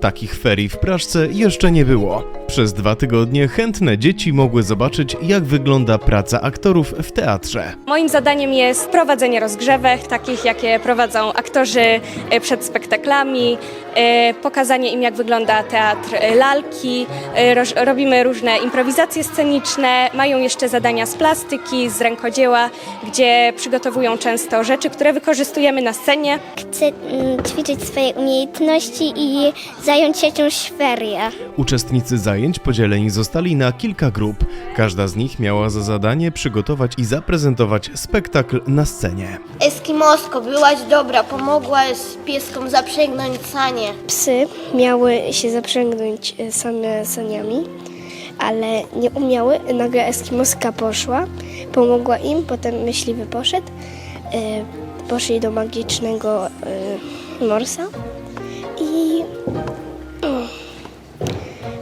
Takich ferii w Praszce jeszcze nie było. Przez dwa tygodnie chętne dzieci mogły zobaczyć, jak wygląda praca aktorów w teatrze. Moim zadaniem jest prowadzenie rozgrzewek, takich jakie prowadzą aktorzy e, przed spektaklami, e, pokazanie im jak wygląda teatr e, lalki, robimy różne improwizacje sceniczne, mają jeszcze zadania z plastyki, z rękodzieła, gdzie przygotowują często rzeczy, które wykorzystujemy na scenie. Chcę mm, ćwiczyć swoje umiejętności i zająć się jakąś ferię. Uczestnicy zajęć podzieleni zostali na kilka grup. Każda z nich miała za zadanie przygotować i zaprezentować spektakl na scenie. Eskimosko, byłaś dobra, pomogłaś pieskom zaprzęgnąć sanie. Psy miały się zaprzęgnąć e, same saniami, ale nie umiały. Nagle Eskimoska poszła, pomogła im, potem myśliwy poszedł. E, Poszli do magicznego e, morsa i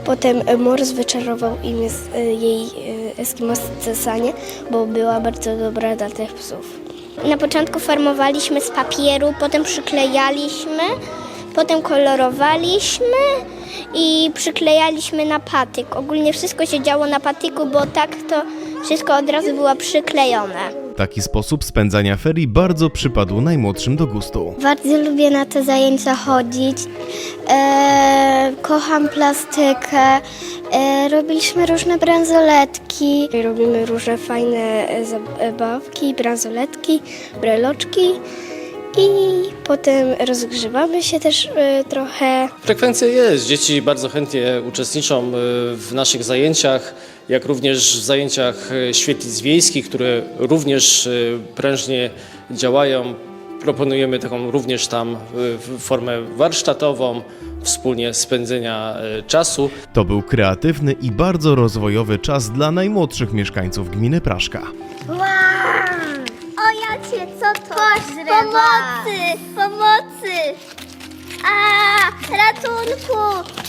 potem Mors wyczarował im z- e, jej e, eskimosce sanie, bo była bardzo dobra dla tych psów. Na początku formowaliśmy z papieru, potem przyklejaliśmy, potem kolorowaliśmy i przyklejaliśmy na patyk. Ogólnie wszystko się działo na patyku, bo tak to wszystko od razu było przyklejone. Taki sposób spędzania ferii bardzo przypadł najmłodszym do gustu. Bardzo lubię na te zajęcia chodzić. E, kocham plastykę. E, robiliśmy różne bransoletki. Robimy różne fajne e, zabawki, bransoletki, breloczki. I potem rozgrzewamy się też e, trochę. Frekwencja jest. Dzieci bardzo chętnie uczestniczą y, w naszych zajęciach, jak również w zajęciach świetlic wiejskich, które również prężnie działają. Proponujemy taką również tam y, formę warsztatową, wspólnie spędzenia y, czasu. To był kreatywny i bardzo rozwojowy czas dla najmłodszych mieszkańców gminy Praszka. O jacie, co to? Pomocy! Pomocy! A, ratunku!